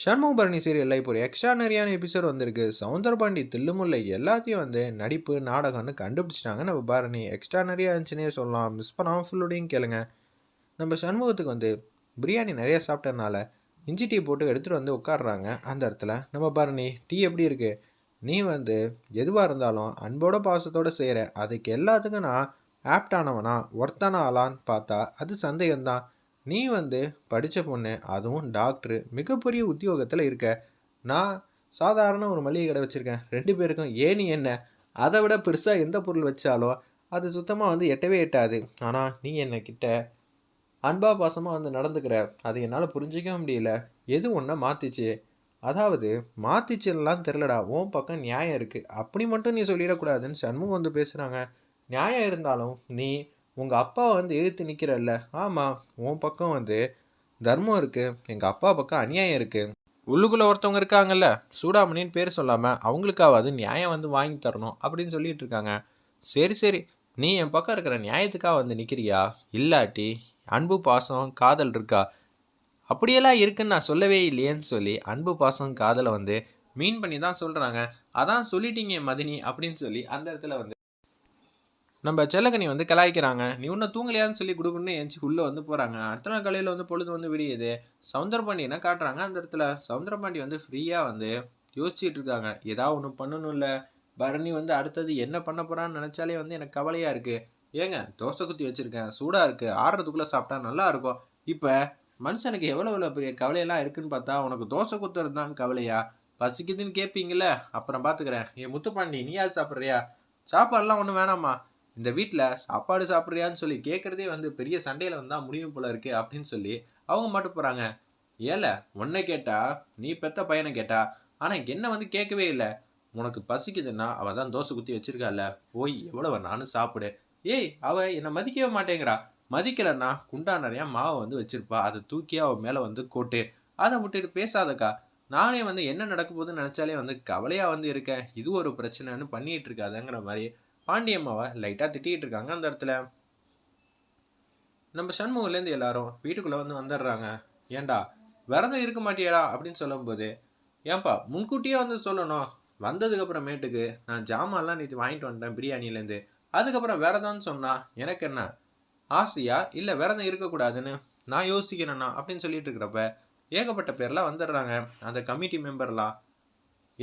ஷண்முக பரணி சீரியலில் இப்போ ஒரு எக்ஸ்ட்ரானரியான எபிசோட் வந்திருக்கு. சவுந்தரபாண்டி தில்லுமுல்லை எல்லாத்தையும் வந்து நடிப்பு நாடகம்னு கண்டுபிடிச்சிட்டாங்க. நம்ம பரணி எக்ஸ்ட்ரானரியாக இருந்துச்சுன்னே சொல்லலாம். மிஸ் பண்ணாமல் ஃபுல்லோடையும் கேளுங்க. நம்ம சண்முகத்துக்கு வந்து பிரியாணி நிறைய சாப்பிட்டனால இஞ்சி டீ போட்டு எடுத்துகிட்டு வந்து உட்காடுறாங்க அந்த இடத்துல நம்ம பரணி டீ எப்படி இருக்குது நீ வந்து எதுவாக இருந்தாலும் அன்போட பாசத்தோடு செய்கிற அதுக்கு எல்லாத்துக்கும் நான் ஆப்டானவனா ஒர்த்தான ஆளான்னு பார்த்தா அது சந்தேகம்தான். நீ வந்து படித்த பொண்ணு அதுவும் டாக்டரு மிகப்பெரிய உத்தியோகத்தில் இருக்க. நான் சாதாரண ஒரு மளிகை கடை வச்சுருக்கேன். ரெண்டு பேருக்கும் ஏனி என்ன? அதை விட பெருசாக எந்த பொருள் வச்சாலோ அது சுத்தமாக வந்து எட்டவே எட்டாது. ஆனால் நீ என்னக்கிட்ட அன்பா பாசமாக வந்து நடந்துக்கிற? அது என்னால் புரிஞ்சிக்கவே முடியல. எது ஒன்றை மாற்றிச்சு அதாவது மாற்றிச்சுலாம் தெரிலடா உன் பக்கம் நியாயம் இருக்குது அப்படி மட்டும் நீ சொல்லிடக்கூடாதுன்னு சண்முகம் வந்து பேசுகிறாங்க நியாயம் இருந்தாலும் நீ உங்கள் அப்பா வந்து எதிர்த்து நிற்கிறல்ல ஆமாம் உன் பக்கம் வந்து தர்மம் இருக்குது எங்கள் அப்பா பக்கம் அநியாயம் இருக்குது உள்ளுக்குள்ளே ஒருத்தவங்க இருக்காங்கல்ல சூடாமணின்னு பேர் சொல்லாமல் அவங்களுக்காவது நியாயம் வந்து வாங்கி தரணும் அப்படின்னு சொல்லிட்டு இருக்காங்க. சரி சரி. நீ என் பக்கம் இருக்கிற நியாயத்துக்காக வந்து நிற்கிறியா இல்லாட்டி அன்பு பாசம் காதல் இருக்கா? அப்படியெல்லாம் இருக்குன்னு நான் சொல்லவே இல்லையேன்னு சொல்லி அன்பு பாசம் காதலை வந்து மீன் பண்ணி தான் சொல்கிறாங்க அதான் சொல்லிட்டீங்க மதினி அப்படின்னு சொல்லி அந்த இடத்துல வந்து நம்ம செல்லக்கனி வந்து கலாய்க்கிறாங்க. நீ இன்னும் தூங்கலையான்னு சொல்லி குடுக்குன்னு எஞ்சி உள்ளே வந்து போகிறாங்க அடுத்த நாள் காலையில் வந்து பொழுது வந்து விடியுது. சவுந்தரபாண்டியனை காட்டுறாங்க? அந்த இடத்துல சவுந்தரபாண்டி வந்து ஃப்ரீயாக வந்து யோசிச்சுட்டு இருக்காங்க. ஏதாவது ஒன்று இல்லை பரணி வந்து அடுத்தது என்ன பண்ண போகிறான்னு நினச்சாலே வந்து எனக்கு கவலையாக இருக்குது ஏங்க தோசை குத்தி வச்சுருக்கேன். சூடாக இருக்குது ஆடுறதுக்குள்ளே சாப்பிட்டா நல்லா இருக்கும். இப்போ மனுஷனுக்கு எவ்வளோ எவ்வளோ பெரிய கவலையெல்லாம் இருக்குன்னு பார்த்தா உனக்கு தோசை குத்துறது தான் கவலையா? பசிக்குதுன்னு கேட்பீங்கள அப்புறம் பார்த்துக்கிறேன் என் முத்துப்பாண்டி நீ யார் சாப்பிட்றியா? சாப்பாடுலாம் ஒன்றும் வேணாமா இந்த வீட்டில் சாப்பாடு சாப்பிட்றியான்னு சொல்லி கேட்குறதே வந்து பெரிய சண்டையில் வந்தால் முடியும் போல இருக்குது அப்படின்னு சொல்லி அவங்க மட்டும் போகிறாங்க ஏல உன்னை கேட்டா நீ பெத்த பையனை கேட்டா ஆனால் என்ன வந்து கேட்கவே இல்லை. உனக்கு பசிக்குதுன்னா அவள் தான் தோசை குத்தி வச்சிருக்கால ஓய் எவ்வளவு நானும் சாப்பிடு. ஏய் அவள் என்னை மதிக்கவே மாட்டேங்கிறா. மதிக்கலைன்னா குண்டா நிறையா மாவை வந்து வச்சுருப்பா. அதை தூக்கி அவள் மேலே வந்து கோட்டு. அதை விட்டுட்டு பேசாதக்கா. நானே வந்து என்ன நடக்க போகுதுன்னு நினச்சாலே வந்து கவலையாக வந்து இருக்கேன். இது ஒரு பிரச்சனைன்னு பண்ணிகிட்டு இருக்காதுங்கிற மாதிரி பாண்டியம்மாவை லைட்டாக திட்டிகிட்டு இருக்காங்க அந்த இடத்துல. நம்ம சண்முகலேருந்து எல்லாரும் வீட்டுக்குள்ளே வந்து வந்துடுறாங்க. ஏண்டா விரதம் இருக்க மாட்டியாடா அப்படின்னு சொல்லும்போது ஏன்பா முன்கூட்டியே வந்து சொல்லணும். வந்ததுக்கப்புறமேட்டுக்கு நான் ஜாமான்லாம் நேற்று வாங்கிட்டு வந்துட்டேன் பிரியாணிலேருந்து அதுக்கப்புறம் விரதம்னு சொன்னால் எனக்கு என்ன? ஆசையா? இல்லை விரதம் இருக்கக்கூடாதுன்னு? நான் யோசிக்கிறேன்னா அப்படின்னு சொல்லிட்டு இருக்கிறப்ப ஏகப்பட்ட பேர்லாம் வந்துடுறாங்க. அந்த கமிட்டி மெம்பர்லாம்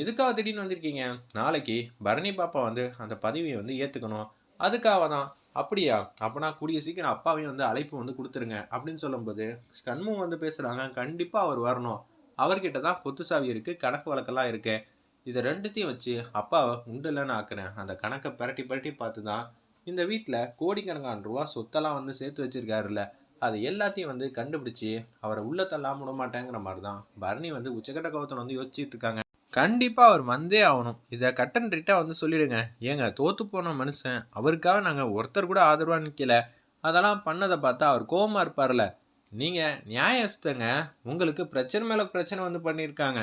எதுக்காக திடீர்னு வந்திருக்கீங்க? நாளைக்கு பரணி பாப்பா வந்து அந்த பதவியை வந்து ஏற்றுக்கணும் அதுக்காக தான் அப்படியா? அப்போனா கூடிய சீக்கிரம் அப்பாவையும் வந்து அழைப்பு வந்து கொடுத்துருங்க. அப்படின்னு சொல்லும்போது கண்மும் வந்து பேசுகிறாங்க கண்டிப்பாக அவர் வரணும். அவர்கிட்ட தான் கொத்து சாவி இருக்குது கணக்கு வழக்கெல்லாம் இருக்குது இதை ரெண்டுத்தையும் வச்சு அப்பாவை உண்டு இல்லைன்னு ஆக்குறேன். அந்த கணக்கை பரட்டி பரட்டி பார்த்து தான் இந்த வீட்டில் கோடிக்கணக்கான ரூபா சொத்தெல்லாம் வந்து சேர்த்து வச்சிருக்காருல்ல. அது எல்லாத்தையும் வந்து கண்டுபிடிச்சி அவரை உள்ளத்தெல்லாம் விட மாட்டேங்கிற மாதிரி தான் பரணி வந்து உச்சக்கட்ட கௌத்தம் வந்து யோசிச்சுட்டு இருக்காங்க. கண்டிப்பாக அவர் வந்தே ஆகணும். இதை கட்டன் ரிட்டாக வந்து சொல்லிடுங்க. ஏங்க தோற்று போன மனுஷன் அவருக்காக நாங்கள் ஒருத்தர் கூட ஆதரவாக நிற்கல அதெல்லாம் பண்ணதை பார்த்தா அவர் கோபமாக இருப்பார்ல. நீங்கள் நியாயஸ்தங்க. உங்களுக்கு பிரச்சனை மேலே பிரச்சனை வந்து பண்ணியிருக்காங்க.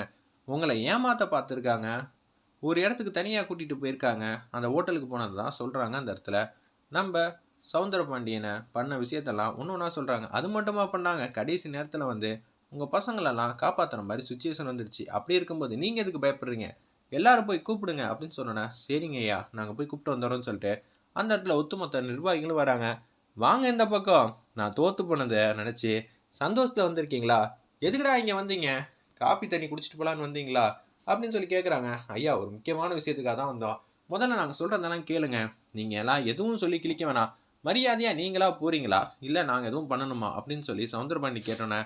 உங்களை ஏமாத்த பார்த்துருக்காங்க. ஒரு இடத்துக்கு தனியாக கூட்டிகிட்டு போயிருக்காங்க. அந்த ஹோட்டலுக்கு போனது தான் சொல்கிறாங்க அந்த இடத்துல. நம்ம சவுந்தர பாண்டியனை பண்ண விஷயத்தெல்லாம் ஒன்று ஒன்றா சொல்கிறாங்க அது மட்டுமா பண்ணாங்க. கடைசி நேரத்தில் வந்து உங்கள் பசங்களெல்லாம் காப்பாற்றுற மாதிரி சுச்சுவேஷன் வந்துடுச்சு. அப்படி இருக்கும்போது நீங்கள் எதுக்கு பயப்படுறீங்க? எல்லாரும் போய் கூப்பிடுங்க அப்படின்னு சொன்னேன் சரிங்க ஐயா நாங்கள் போய் கூப்பிட்டு வந்துடுறோம்னு சொல்லிட்டு அந்த இடத்துல ஒத்துமொத்த நிர்வாகிகளும் வராங்க. வாங்க இந்த பக்கம். நான் தோத்து போனதை நினச்சி சந்தோஷத்தில் வந்திருக்கீங்களா? எதுக்குடா இங்கே வந்தீங்க? காப்பி தண்ணி குடிச்சிட்டு போகலான்னு வந்தீங்களா? அப்படின்னு சொல்லி கேட்குறாங்க ஐயா ஒரு முக்கியமான விஷயத்துக்காக தான் வந்தோம். முதல்ல நாங்கள் சொல்கிறதெல்லாம் கேளுங்க. நீங்கள் எல்லாம் எதுவும் சொல்லி கிழிக்க வேணாம். மரியாதையாக நீங்களா போகிறீங்களா இல்லை நாங்கள் எதுவும் பண்ணணுமா? அப்படின்னு சொல்லி சவுந்தரபாண்டி கேட்டோன்னே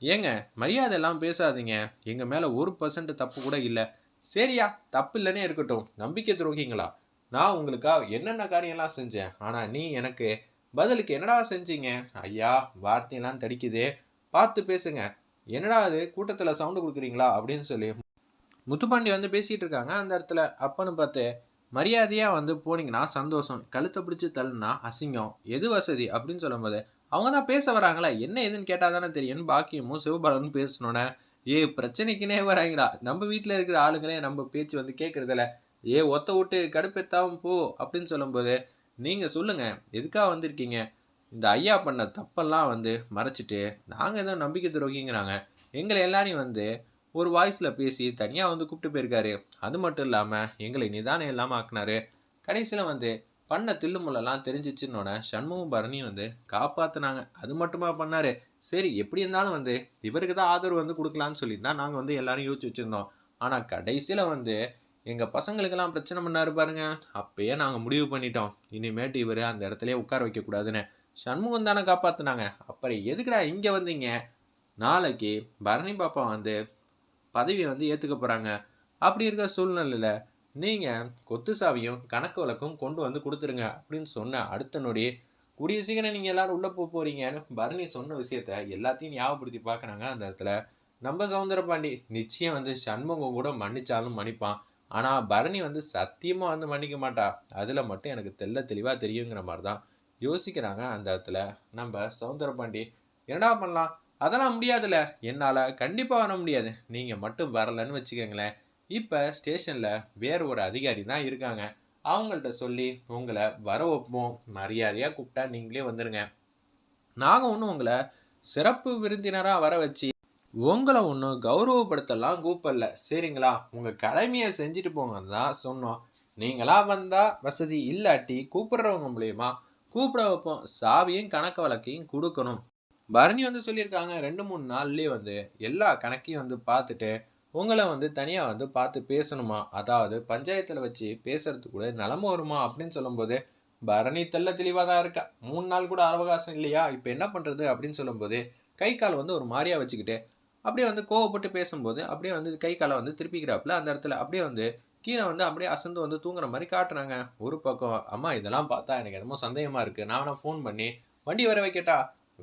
ஏங்க மரியாதை எல்லாம் பேசாதீங்க. எங்கள் மேலே ஒரு பர்சன்ட் தப்பு கூட இல்லை. சரியா தப்பு இல்லைன்னே இருக்கட்டும். நம்பிக்கை துரோகிங்களா? நான் உங்களுக்காக என்னென்ன காரியம்லாம் செஞ்சேன்? ஆனால் நீ எனக்கு பதிலுக்கு என்னடா செஞ்சீங்க? ஐயா வார்த்தையெல்லாம் தடிக்குது. பார்த்து பேசுங்க. என்னடா அது? கூட்டத்தில் சவுண்டு கொடுக்குறீங்களா? அப்படின்னு சொல்லி முத்துப்பாண்டி வந்து பேசிகிட்டு இருக்காங்க அந்த இடத்துல. அப்பன்னு பார்த்து மரியாதையாக வந்து போனீங்கன்னா சந்தோஷம். கழுத்தை பிடிச்சி தள்ளுனா அசிங்கம். எது வசதி? அப்படின்னு சொல்லும்போது அவங்க தான் பேச வராங்களா? என்ன ஏதுன்னு கேட்டால் தானே தெரியும். பாக்கியமும் சிவபாலனும் பேசணுன்னே ஏ பிரச்சனைக்குனே வராங்கடா. நம்ம வீட்டில் இருக்கிற ஆளுங்களே நம்ம பேச்சு வந்து கேட்குறதில்ல ஏ ஒத்த விட்டு கடுப்பெத்தாவும் போ அப்படின்னு சொல்லும்போது நீங்கள் சொல்லுங்கள் எதுக்காக வந்திருக்கீங்க? இந்த ஐயா பண்ண தப்பெல்லாம் வந்து மறைச்சிட்டு நாங்கள் ஏதோ நம்பிக்கை துரோகிங்கிறாங்க. எங்களை எல்லாரையும் வந்து ஒரு வாய்ஸில் பேசி தனியாக வந்து கூப்பிட்டு போயிருக்காரு. அது மட்டும் இல்லாமல் எங்களை நிதானம் இல்லாமல் ஆக்குனாரு. கடைசியில் வந்து பண்ண தில்லுமுள்ளெல்லாம் தெரிஞ்சிச்சுன்னொன்னே சண்முகம் பரணி வந்து காப்பாத்துனாங்க. அது மட்டுமா பண்ணாரு? சரி எப்படி இருந்தாலும் வந்து இவருக்கு தான் ஆதரவு வந்து கொடுக்கலான்னு சொல்லி தான் நாங்கள் வந்து எல்லாரும் யோசிச்சு வச்சுருந்தோம். ஆனால் கடைசியில் வந்து எங்கள் பசங்களுக்கெல்லாம் பிரச்சனை பண்ணாரு பாருங்க. அப்பயே நாங்கள் முடிவு பண்ணிட்டோம். இனிமேட்டு இவர் அந்த இடத்துலயே உட்கார வைக்கக்கூடாதுன்னு சண்முகம் தானே காப்பாத்துனாங்க. அப்புறம் எதுக்குடா இங்கே வந்தீங்க? நாளைக்கு பரணி பாப்பா வந்து பதவியை வந்து ஏற்றுக்க போகிறாங்க அப்படி இருக்க சூழ்நிலையில் நீங்கள் கொத்து சாவியும் கணக்கு வழக்கும் கொண்டு வந்து கொடுத்துருங்க அப்படின்னு சொன்ன அடுத்த நொடி கூடிய சீக்கிரம் நீங்கள் எல்லாரும் உள்ளே போக போகிறீங்கன்னு பரணி சொன்ன விஷயத்த எல்லாத்தையும் ஞாபகப்படுத்தி பார்க்குறாங்க அந்த இடத்துல. நம்ம சவுந்தரபாண்டி நிச்சயம் வந்து சண்முகம் கூட மன்னிச்சாலும் மன்னிப்பான். ஆனால் பரணி வந்து சத்தியமாக வந்து மன்னிக்க மாட்டா. அதில் மட்டும் எனக்கு தெல்ல தெளிவாக தெரியுங்கிற மாதிரி தான் யோசிக்கிறாங்க அந்த இடத்துல. நம்ம சவுந்தரபாண்டி என்னடா பண்ணலாம்? அதெல்லாம் முடியாதுல்ல. என்னால் கண்டிப்பாக வர முடியாது. நீங்கள் மட்டும் வரலன்னு வச்சுக்கோங்களேன். இப்போ ஸ்டேஷனில் வேறு ஒரு அதிகாரி தான் இருக்காங்க. அவங்கள்ட்ட சொல்லி உங்களை வர வைப்போம். மரியாதையாக கூப்பிட்டா நீங்களே வந்துடுங்க நாங்கள் ஒன்றும் உங்களை சிறப்பு விருந்தினராக வர வச்சு உங்களை ஒன்றும் கௌரவப்படுத்தலாம் கூப்பிடல. சரிங்களா? உங்கள் கடமையை செஞ்சுட்டு போங்கன்னு தான் சொன்னோம். நீங்களாக வந்தால் வசதி இல்லாட்டி கூப்பிடுறவங்க மூலியமா கூப்பிட வைப்போம். சாவியும் கணக்கு வழக்கையும் கொடுக்கணும். பரணி வந்து சொல்லியிருக்காங்க ரெண்டு மூணு நாள்லேயே வந்து எல்லா கணக்கையும் வந்து பார்த்துட்டு உங்களை வந்து தனியாக வந்து பார்த்து பேசணுமா? அதாவது பஞ்சாயத்தில் வச்சு பேசுறது கூட நிலம வருமா அப்படின்னு சொல்லும்போது பரணி தெல்ல தெளிவாக தான் இருக்கா? மூணு நாள் கூட அவகாசம் இல்லையா? இப்போ என்ன பண்ணுறது அப்படின்னு சொல்லும்போது கை கால் வந்து ஒரு மாதிரியாக வச்சுக்கிட்டு அப்படியே வந்து கோவப்பட்டு பேசும்போது அப்படியே வந்து கை காலை வந்து திருப்பிக்கிறாப்புல அந்த இடத்துல. அப்படியே வந்து கீழே வந்து அப்படியே அசந்து வந்து தூங்குற மாதிரி காட்டுறாங்க. ஒரு பக்கம் அம்மா இதெல்லாம் பார்த்தா எனக்கு என்னமோ சந்தேகமாக இருக்குது நான் வேணா ஃபோன் பண்ணி வண்டி வர வைக்கட்டா?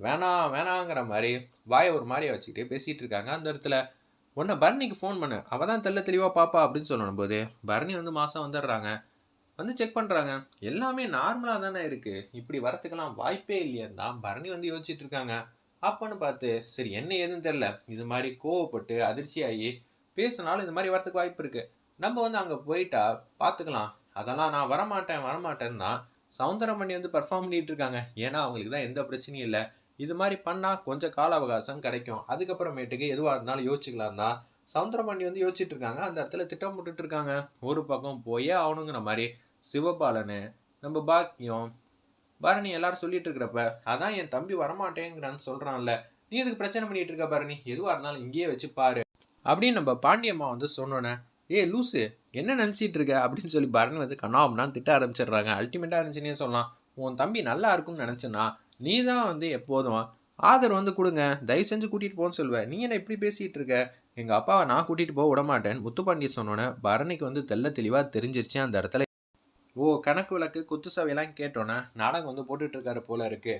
வேணாம் வேணாங்கிற மாதிரி வாயை ஒரு மாதிரியை வச்சுக்கிட்டே பேசிகிட்டு இருக்காங்க. அந்த இடத்துல உன்னை பரணிக்கு ஃபோன் பண்ணு. அவள் தான் தெல்ல தெளிவாக பாப்பா அப்படின்னு சொல்லணும் போது. பரணி வந்து மாதம் வந்துடுறாங்க. வந்து செக் பண்ணுறாங்க எல்லாமே நார்மலாக தானே இருக்குது இப்படி வரத்துக்கெல்லாம் வாய்ப்பே இல்லையான்னு தான் பரணி வந்து யோசிச்சுட்டு இருக்காங்க. அப்போன்னு பார்த்து சரி என்ன ஏதுன்னு தெரில இது மாதிரி கோவப்பட்டு அதிர்ச்சியாகி பேசினாலும் இந்த மாதிரி வரத்துக்கு வாய்ப்பு இருக்குது நம்ம வந்து அங்கே போயிட்டா பார்த்துக்கலாம். அதெல்லாம் நான் வரமாட்டேன் வரமாட்டேன்னு தான் சவுந்தரம் பண்ணி வந்து பர்ஃபார்ம் பண்ணிகிட்டு இருக்காங்க. ஏன்னா அவங்களுக்கு தான் எந்த பிரச்சனையும் இல்லை. இது மாதிரி பண்ணால் கொஞ்சம் கால அவகாசம் கிடைக்கும். அதுக்கப்புறமேட்டுக்கு எதுவாக இருந்தாலும் யோசிச்சுக்கலாம் தான். சவுந்தரபாண்டி வந்து யோசிச்சுட்டு இருக்காங்க. அந்த இடத்துல திட்டம் போட்டுட்டு இருக்காங்க. ஒரு பக்கம் போயே ஆகணுங்கிற மாதிரி சிவபாலனு நம்ம பாக்கியம் பரணி எல்லாரும் சொல்லிட்டு இருக்கிறப்ப அதான் என் தம்பி வரமாட்டேங்கிறான்னு சொல்கிறான்ல நீ எதுக்கு பிரச்சனை பண்ணிட்டு இருக்க பரணி? எதுவாக இருந்தாலும் இங்கேயே வச்சு பாரு. அப்படின்னு நம்ம பாண்டியம்மா வந்து சொன்னோன்னே ஏ லூசு என்ன நினச்சிட்டு இருக்க? அப்படின்னு சொல்லி பரணி வந்து கண்ணாமனான்னு திட்ட ஆரம்பிச்சிடுறாங்க. அல்டிமேட்டாக இருந்துச்சுன்னே சொல்லலாம். உன் தம்பி நல்லா இருக்கும்னு நினச்சேன்னா நீ தான் வந்து எப்போதும் ஆதர் வந்து கொடுங்க தயவு செஞ்சு கூட்டிகிட்டு போன்னு சொல்லுவேன் நீ என்ன எப்படி பேசிகிட்டு இருக்க? எங்கள் அப்பாவை நான் கூட்டிகிட்டு போக விடமாட்டேன் முத்துப்பாண்டிய சொன்னோன்னே பரணிக்கு வந்து தெல்ல தெளிவாக தெரிஞ்சிருச்சு அந்த இடத்துல. ஓ கணக்கு விளக்கு குத்து சவையெல்லாம் கேட்டோன்னே நாடகம் வந்து போட்டுட்ருக்காரு போல இருக்குது